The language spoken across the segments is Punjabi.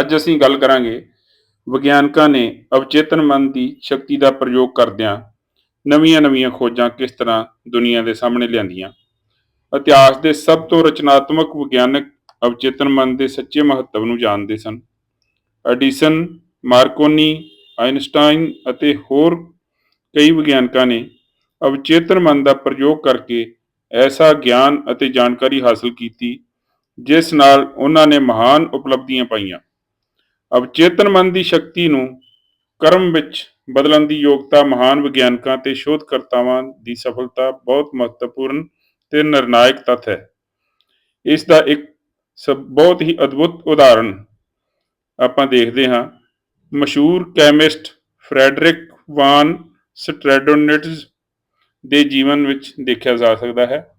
ਅੱਜ ਅਸੀਂ ਗੱਲ ਕਰਾਂਗੇ ਵਿਗਿਆਨਕਾਂ ਨੇ ਅਵਚੇਤਨ ਮਨ ਦੀ ਸ਼ਕਤੀ ਦਾ ਪ੍ਰਯੋਗ ਕਰਦਿਆਂ ਨਵੀਆਂ-ਨਵੀਆਂ ਖੋਜਾਂ ਕਿਸ ਤਰ੍ਹਾਂ ਦੁਨੀਆ ਦੇ ਸਾਹਮਣੇ ਲਿਆਂਦੀਆਂ। ਇਤਿਹਾਸ ਦੇ ਸਭ ਤੋਂ ਰਚਨਾਤਮਕ ਵਿਗਿਆਨਕ ਅਵਚੇਤਨ ਮਨ ਦੇ ਸੱਚੇ ਮਹੱਤਵ ਨੂੰ ਜਾਣਦੇ ਸਨ। ਐਡੀਸਨ, ਮਾਰਕੋਨੀ, ਆਇਨਸਟਾਈਨ ਅਤੇ ਹੋਰ ਕਈ ਵਿਗਿਆਨਕਾਂ ਨੇ ਅਵਚੇਤਨ ਮਨ ਦਾ ਪ੍ਰਯੋਗ ਕਰਕੇ ਐਸਾ ਗਿਆਨ ਅਤੇ ਜਾਣਕਾਰੀ ਹਾਸਲ ਕੀਤੀ, ਜਿਸ ਨਾਲ ਉਹਨਾਂ ਨੇ ਮਹਾਨ ਉਪਲਬਧੀਆਂ ਪਾਈਆਂ। ਅਵਚੇਤਨ ਮਨ ਦੀ ਸ਼ਕਤੀ ਨੂੰ ਕਰਮ ਵਿੱਚ ਬਦਲਣ ਦੀ ਯੋਗਤਾ ਮਹਾਨ ਵਿਗਿਆਨਕਾਂ ਤੇ ਸ਼ੋਧਕਰਤਾਵਾਂ ਦੀ ਸਫਲਤਾ ਬਹੁਤ ਮਹੱਤਵਪੂਰਨ ਤੇ ਨਿਰਣਾਇਕ ਤੱਥ ਹੈ। ਇਸ ਦਾ ਇੱਕ ਬਹੁਤ ਹੀ ਅਦਭੁਤ ਉਦਾਹਰਣ ਆਪਾਂ ਦੇਖਦੇ ਹਾਂ। ਮਸ਼ਹੂਰ ਕੈਮਿਸਟ ਫਰੈਡਰਿਕ ਵਾਨ ਸਟ੍ਰੈਡੋਨਿਟਸ ਦੇ ਜੀਵਨ ਵਿੱਚ ਦੇਖਿਆ ਜਾ ਸਕਦਾ ਹੈ।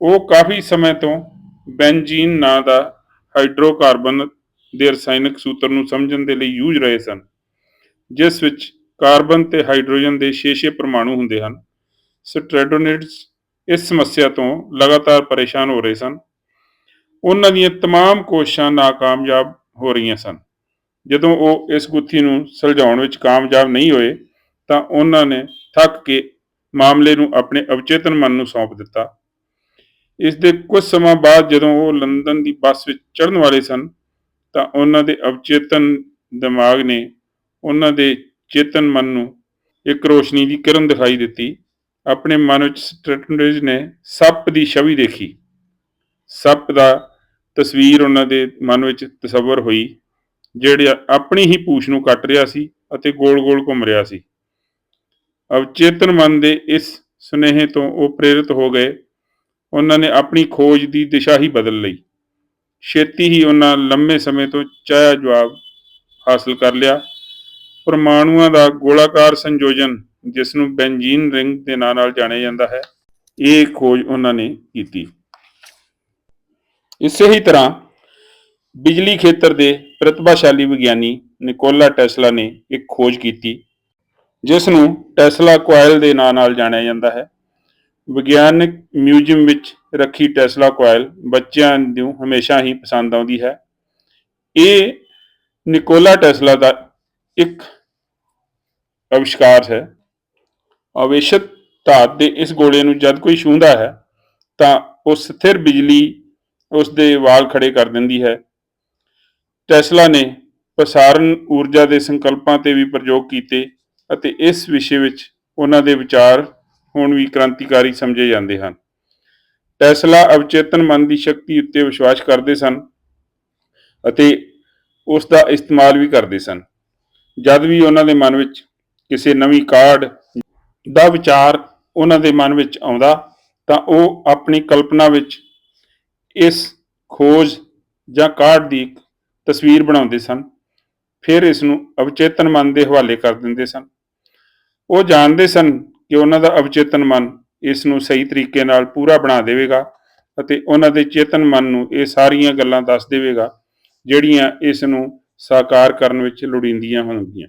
ਉਹ ਕਾਫੀ ਸਮੇਂ ਤੋਂ ਬੈਂਜ਼ੀਨ ਨਾਂ ਦਾ ਹਾਈਡਰੋਕਾਰਬਨ ਦੇ ਰਸਾਇਣਕ ਸੂਤਰ ਨੂੰ ਸਮਝਣ ਦੇ ਲਈ ਯੂਝ ਰਹੇ ਸਨ ਜਿਸ ਵਿੱਚ ਕਾਰਬਨ ਤੇ ਹਾਈਡਰੋਜਨ ਦੇ 6-6 ਪਰਮਾਣੂ ਹੁੰਦੇ ਹਨ ਸਟ੍ਰੈਡੋਨਿਟਸ ਇਸ ਸਮੱਸਿਆ ਤੋਂ ਲਗਾਤਾਰ ਪਰੇਸ਼ਾਨ ਹੋ ਰਹੇ ਸਨ ਉਹਨਾਂ ਦੀਆਂ तमाम ਕੋਸ਼ਿਸ਼ਾਂ ਨਾਕਾਮਯਾਬ ਹੋ ਰਹੀਆਂ ਸਨ ਜਦੋਂ ਉਹ ਇਸ ਗੁੱਥੀ ਨੂੰ ਸੁਲਝਾਉਣ ਵਿੱਚ ਕਾਮਯਾਬ ਨਹੀਂ ਹੋਏ ਤਾਂ ਉਹਨਾਂ ਨੇ ਥੱਕ ਕੇ ਮਾਮਲੇ ਨੂੰ ਆਪਣੇ ਅਵਚੇਤਨ ਮਨ ਨੂੰ ਸੌਂਪ ਦਿੱਤਾ ਇਸ ਦੇ ਕੁਝ ਸਮਾਂ ਬਾਅਦ ਜਦੋਂ ਉਹ ਲੰਡਨ ਦੀ ਬੱਸ ਵਿੱਚ ਚੜ੍ਹਨ ਵਾਲੇ ਸਨ ਤਾਂ ਉਹਨਾਂ ਦੇ ਅਵਚੇਤਨ ਦਿਮਾਗ ਨੇ ਉਹਨਾਂ ਦੇ ਚੇਤਨ ਮਨ ਨੂੰ ਇੱਕ ਰੋਸ਼ਨੀ ਦੀ ਕਿਰਨ ਦਿਖਾਈ ਦਿੱਤੀ। ਆਪਣੇ ਮਨ ਵਿੱਚ ਸਟ੍ਰੈਟਨਡੇਜ ਨੇ ਸੱਪ ਦੀ ਛਵੀ ਦੇਖੀ। ਸੱਪ ਦਾ ਤਸਵੀਰ ਉਹਨਾਂ ਦੇ ਮਨ ਵਿੱਚ ਤਸਵਰ ਹੋਈ, ਜਿਹੜਾ ਆਪਣੀ ਹੀ ਪੂਛ ਨੂੰ ਕੱਟ ਰਿਹਾ ਸੀ ਅਤੇ ਗੋਲ-ਗੋਲ ਘੁੰਮ ਰਿਹਾ ਸੀ। ਅਵਚੇਤਨ ਮਨ ਦੇ ਇਸ ਸੁਨੇਹੇ ਤੋਂ ਉਹ ਪ੍ਰੇਰਿਤ ਹੋ ਗਏ। ਉਹਨਾਂ ਨੇ ਆਪਣੀ ਖੋਜ ਦੀ ਦਿਸ਼ਾ ਹੀ ਬਦਲ ਲਈ। ਛੇਤੀ ਹੀ ਉਹਨਾਂ ਲੰਮੇ ਸਮੇਂ ਤੋਂ ਚਾਹਿਆ ਜਵਾਬ ਹਾਸਲ ਕਰ ਲਿਆ। ਪਰਮਾਣੂਆਂ ਦਾ ਗੋਲਾਕਾਰ ਸੰਯੋਜਨ, ਜਿਸ ਨੂੰ ਬੈਂਜ਼ੀਨ ਰਿੰਗ ਦੇ ਨਾਂ ਨਾਲ ਜਾਣਿਆ ਜਾਂਦਾ ਹੈ, ਇਹ ਖੋਜ ਉਹਨਾਂ ਨੇ ਕੀਤੀ। ਇਸੇ ਹੀ ਤਰ੍ਹਾਂ ਬਿਜਲੀ ਖੇਤਰ ਦੇ ਪ੍ਰਤਿਭਾਸ਼ਾਲੀ ਵਿਗਿਆਨੀ ਨਿਕੋਲਾ ਟੈਸਲਾ ਨੇ ਇੱਕ ਖੋਜ ਕੀਤੀ, ਜਿਸ ਨੂੰ ਟੈਸਲਾ ਕੋਇਲ ਦੇ ਨਾਂ ਨਾਲ ਜਾਣਿਆ ਜਾਂਦਾ ਹੈ। ਵਿਗਿਆਨਕ ਮਿਊਜ਼ੀਅਮ ਵਿੱਚ ਰੱਖੀ ਟੈਸਲਾ ਕੋਇਲ ਬੱਚਿਆਂ ਨੂੰ ਹਮੇਸ਼ਾ ਹੀ ਪਸੰਦ ਆਉਂਦੀ ਹੈ। ਇਹ ਨਿਕੋਲਾ ਟੈਸਲਾ ਦਾ ਇੱਕ ਅਵਿਸ਼ਕਾਰ ਹੈ। ਆਵੇਸ਼ਕ ਧਾਤ ਦੇ ਇਸ ਗੋਲੇ ਨੂੰ ਜਦ ਕੋਈ ਛੂੰਹਦਾ ਹੈ, ਤਾਂ ਉਹ ਸਥਿਰ ਬਿਜਲੀ ਉਸ ਦੇ ਵਾਲ ਖੜੇ ਕਰ ਦਿੰਦੀ ਹੈ। ਟੈਸਲਾ ਨੇ ਪ੍ਰਸਾਰਣ ਊਰਜਾ ਦੇ ਸੰਕਲਪਾਂ ਤੇ ਵੀ ਪ੍ਰਯੋਗ ਕੀਤੇ ਅਤੇ ਇਸ ਵਿਸ਼ੇ ਵਿੱਚ ਉਹਨਾਂ ਦੇ ਵਿਚਾਰ ਹੁਣ ਵੀ ਕ੍ਰਾਂਤੀਕਾਰੀ ਸਮਝੇ ਜਾਂਦੇ ਹਨ। ਟੈਸਲਾ ਅਵਚੇਤਨ ਮਨ ਦੀ ਸ਼ਕਤੀ ਉੱਤੇ ਵਿਸ਼ਵਾਸ ਕਰਦੇ ਸਨ ਅਤੇ ਉਸ ਦਾ ਇਸਤੇਮਾਲ ਵੀ ਕਰਦੇ ਸਨ। ਜਦ ਵੀ ਉਹਨਾਂ ਦੇ ਮਨ ਵਿੱਚ ਕਿਸੇ ਨਵੀਂ ਕਾਢ ਦਾ ਵਿਚਾਰ ਉਹਨਾਂ ਦੇ ਮਨ ਵਿੱਚ ਆਉਂਦਾ, ਤਾਂ ਉਹ ਆਪਣੀ ਕਲਪਨਾ ਵਿੱਚ ਇਸ ਖੋਜ ਜਾਂ ਕਾਢ ਦੀ ਤਸਵੀਰ ਬਣਾਉਂਦੇ ਸਨ। ਫਿਰ ਇਸ ਨੂੰ ਅਵਚੇਤਨ ਮਨ ਦੇ ਹਵਾਲੇ ਕਰ ਦਿੰਦੇ ਸਨ। ਉਹ ਜਾਣਦੇ ਸਨ ਕਿ ਉਹਨਾਂ ਦਾ ਅਵਚੇਤਨ ਮਨ ਇਸ ਨੂੰ ਸਹੀ ਤਰੀਕੇ ਨਾਲ ਪੂਰਾ ਬਣਾ ਦੇਵੇਗਾ ਅਤੇ ਉਹਨਾਂ ਦੇ ਚੇਤਨ ਮਨ ਨੂੰ ਇਹ ਸਾਰੀਆਂ ਗੱਲਾਂ ਦੱਸ ਦੇਵੇਗਾ, ਜਿਹੜੀਆਂ ਇਸ ਨੂੰ ਸਾਕਾਰ ਕਰਨ ਵਿੱਚ ਲੋੜੀਂਦੀਆਂ ਹੋਣਗੀਆਂ।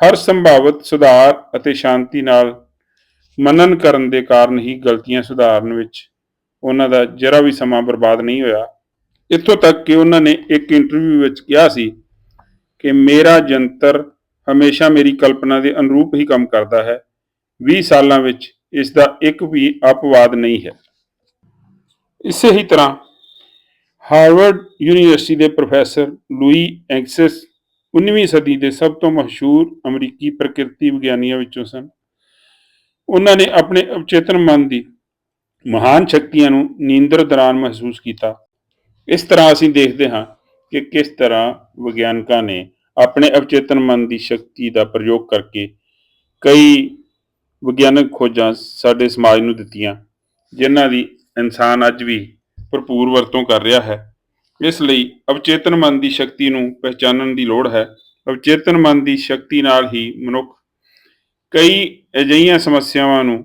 ਹਰ ਸੰਭਾਵਿਤ ਸੁਧਾਰ ਅਤੇ ਸ਼ਾਂਤੀ ਨਾਲ ਮਨਨ ਕਰਨ ਦੇ ਕਾਰਨ ਹੀ ਗਲਤੀਆਂ ਸੁਧਾਰਨ ਵਿੱਚ ਉਹਨਾਂ ਦਾ ਜਰਾ ਵੀ ਸਮਾਂ ਬਰਬਾਦ ਨਹੀਂ ਹੋਇਆ। ਇੱਥੋਂ ਤੱਕ ਕਿ ਉਹਨਾਂ ਨੇ ਇੱਕ ਇੰਟਰਵਿਊ ਵਿੱਚ ਕਿਹਾ ਸੀ ਕਿ ਮੇਰਾ ਜੰਤਰ ਹਮੇਸ਼ਾ ਮੇਰੀ ਕਲਪਨਾ ਦੇ ਅਨੁਰੂਪ ਹੀ ਕੰਮ ਕਰਦਾ ਹੈ। 20 ਸਾਲਾਂ ਵਿੱਚ ਇਸ ਦਾ ਇੱਕ ਵੀ ਅਪਵਾਦ ਨਹੀਂ ਹੈ। ਇਸੇ ਹੀ ਤਰ੍ਹਾਂ ਹਾਰਵਰਡ ਯੂਨੀਵਰਸਿਟੀ ਦੇ ਪ੍ਰੋਫੈਸਰ ਲੂਈ ਐਂਗਸਸ 19ਵੀਂ ਸਦੀ ਦੇ ਸਭ ਤੋਂ ਮਸ਼ਹੂਰ ਅਮਰੀਕੀ ਪ੍ਰਕਿਰਤੀ ਵਿਗਿਆਨੀਆਂ ਵਿੱਚੋਂ ਸਨ। ਉਹਨਾਂ ਨੇ ਆਪਣੇ ਅਵਚੇਤਨ ਮਨ ਦੀ ਮਹਾਨ ਸ਼ਕਤੀਆਂ ਨੂੰ ਨੀਂਦਰ ਦੌਰਾਨ ਮਹਿਸੂਸ ਕੀਤਾ। ਇਸ ਤਰ੍ਹਾਂ ਅਸੀਂ ਦੇਖਦੇ ਹਾਂ ਕਿ ਕਿਸ ਤਰ੍ਹਾਂ ਵਿਗਿਆਨਕਾਂ ਨੇ ਆਪਣੇ ਅਵਚੇਤਨ ਮਨ ਦੀ ਸ਼ਕਤੀ ਦਾ ਪ੍ਰਯੋਗ ਕਰਕੇ ਕਈ ਵਿਗਿਆਨਕ ਖੋਜਾਂ ਸਾਡੇ ਸਮਾਜ ਨੂੰ ਦਿੱਤੀਆਂ, ਜਿਨ੍ਹਾਂ ਦੀ ਇਨਸਾਨ ਅੱਜ ਵੀ ਭਰਪੂਰ ਵਰਤੋਂ ਕਰ ਰਿਹਾ ਹੈ। ਇਸ ਲਈ ਅਵਚੇਤਨ ਮਨ ਦੀ ਸ਼ਕਤੀ ਨੂੰ ਪਹਿਚਾਨਣ ਦੀ ਲੋੜ ਹੈ। ਅਵਚੇਤਨ ਮਨ ਦੀ ਸ਼ਕਤੀ ਨਾਲ ਹੀ ਮਨੁੱਖ ਕਈ ਅਜਿਹੀਆਂ ਸਮੱਸਿਆਵਾਂ ਨੂੰ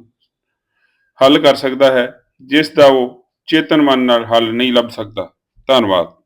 ਹੱਲ ਕਰ ਸਕਦਾ ਹੈ, ਜਿਸ ਦਾ ਉਹ ਚੇਤਨ ਮਨ ਨਾਲ ਹੱਲ ਨਹੀਂ ਲੱਭ ਸਕਦਾ। ਧੰਨਵਾਦ।